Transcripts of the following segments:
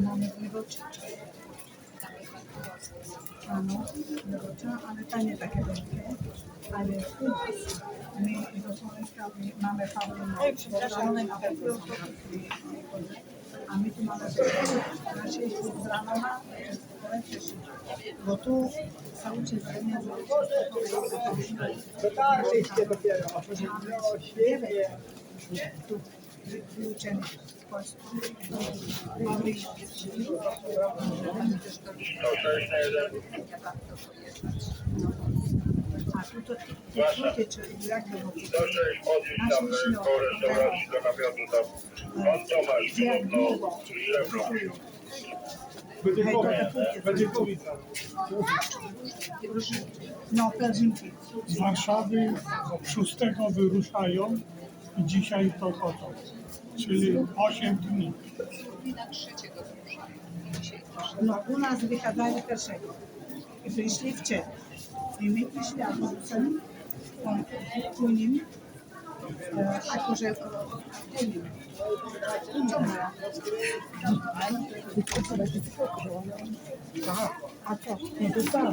Mamy wyrocze. Ano, wyrocze, ale tanie takie wielkie. Ale my do mamy one na. A my tu mamy 6 z rana na bo tu cały czas zamiast Dotarliście dopiero. Świetnie. Tu wykluczeni z Polski. Mamy A tu to te ludzie, czy jak to mówić? 106 podnieść tam koło restauracji do namiotu tam. Pan Tomasz, Jak podobno długo Szebrą. pracują? Będzie powica. No. Z Warszawy 6 wyruszają i dzisiaj to chodzą. Czyli 8 dni. No, u nas wychadzali pierwszego. I przyszli w czerwcu. I my przyszli autobusem. Ciągnęła. A co? Nie to tam. 啊，对，你就算了。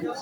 说。